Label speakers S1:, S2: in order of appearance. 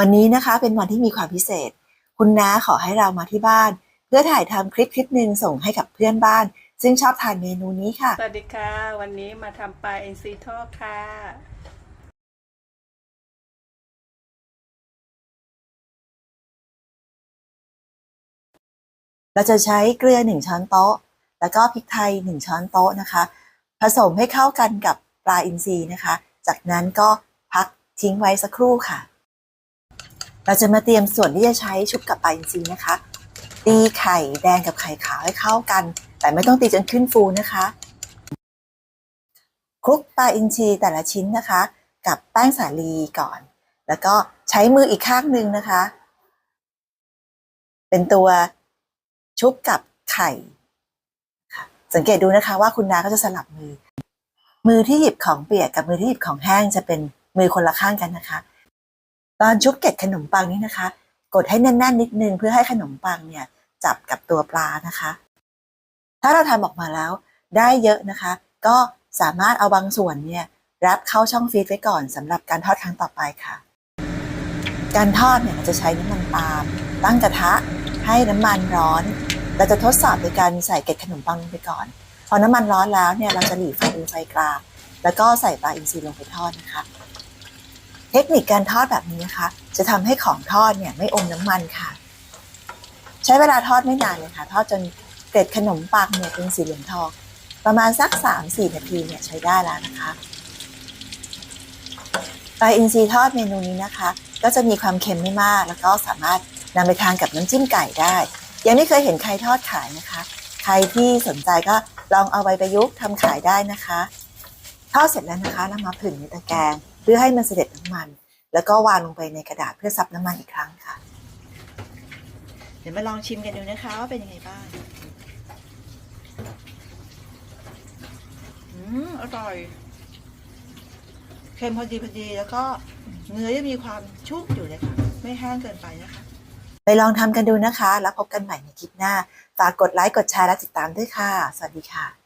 S1: วันนี้นะคะเป็นวันที่มีความพิเศษ คุณน้าขอให้เรามาที่บ้าน เพื่อถ่ายทำคลิปคลิปหนึ่งส่งให้กับเพื่อนบ้าน ซึ่งชอบทานเมนูนี้ค่ะ
S2: สวัสดีค่ะ วันนี้มาทำปลาเอ็นซีทอดค่ะ
S1: เราจะใช้เกลือ 1 ช้อนโต๊ะ แล้วก็พริกไทย 1 ช้อนโต๊ะนะคะ ผสมให้เข้ากันกับปลาอินทรีนะคะ จากนั้นก็พักทิ้งไว้สักครู่ค่ะ เราจะมาเตรียมส่วนที่จะใช้ชุบกับปลาอินทรีนะคะ ตีไข่แดงกับไข่ขาวให้เข้ากัน แต่ไม่ต้องตีจนขึ้นฟูนะคะคลุกปลาอินทรีแต่ละชิ้นนะคะ กับแป้งสาลีก่อน แล้วก็ใช้มืออีกข้างหนึ่งนะคะ เป็นตัวชุบกับไข่สังเกตดูนะคะว่าคุณนาก็จะสลับมือ มือที่หยิบของเปียกกับมือที่หยิบของแห้งจะเป็นมือคนละข้างกันนะคะ ตอนชุบเกล็ดขนมปังนี้นะคะ กดให้แน่นๆนิดนึงเพื่อให้ขนมปังเนี่ยจับกับตัวปลานะคะ ถ้าเราทำออกมาแล้วได้เยอะนะคะ ก็สามารถเอาบางส่วนเนี่ยรับเข้าช่องฟรีซไว้ก่อนสำหรับการทอดครั้งต่อไปค่ะ การทอดเนี่ยเราจะใช้น้ำมันปาล์มตั้งกระทะให้น้ำมันร้อน เราจะทดสอบโดยการใส่เกล็ดขนมปังลงไปก่อน พอน้ำมันร้อนแล้วเนี่ยเราจะหลีไฟเป็นไฟกลางแล้วก็ใส่ปลาอินทรีลงไปทอดนะคะ ทคนิคการทอดแบบนี้นะคะ จะทำให้ของทอดเนี่ยไม่อมน้ำมันค่ะ ใช้เวลาทอดไม่นานเลยค่ะ ทอดจนเกล็ดขนมปังเนี่ยเป็นสีเหลืองทอง ประมาณสัก 3-4 นาทีเนี่ยใช้ได้แล้วนะคะปลาอินทรีทอดเมนูนี้นะคะ ก็จะมีความเค็มไม่มาก แล้วก็สามารถนำไปทานกับน้ำจิ้มไก่ได้ ยังไม่เคยเห็นใครทอดขายนะคะ ใครที่สนใจก็ลองเอาไปประยุกต์ทำขายได้นะคะ ทอดเสร็จแล้วนะคะนำมาผึ่งในตะแกรง พื่อให้มันเสด็จน้ำมัน แล้วก็วางลงไปในกระดาษเพื่อซับน้ำมันอีกครั้งค่ะ เดี๋ยวมาลองชิมกันดูนะคะว่าเป็นยังไงบ้าง อืมอร่อยเค็มพอดีพอดีแล้วก็เนื้อยังมีความชุ่มอยู่เลยค่ะ ไม่แห้งเกินไปนะคะ ไปลองทำกันดูนะคะ แล้วพบกันใหม่ในคลิปหน้า ฝากกดไลค์ กดแชร์และติดตามด้วยค่ะ สวัสดีค่ะ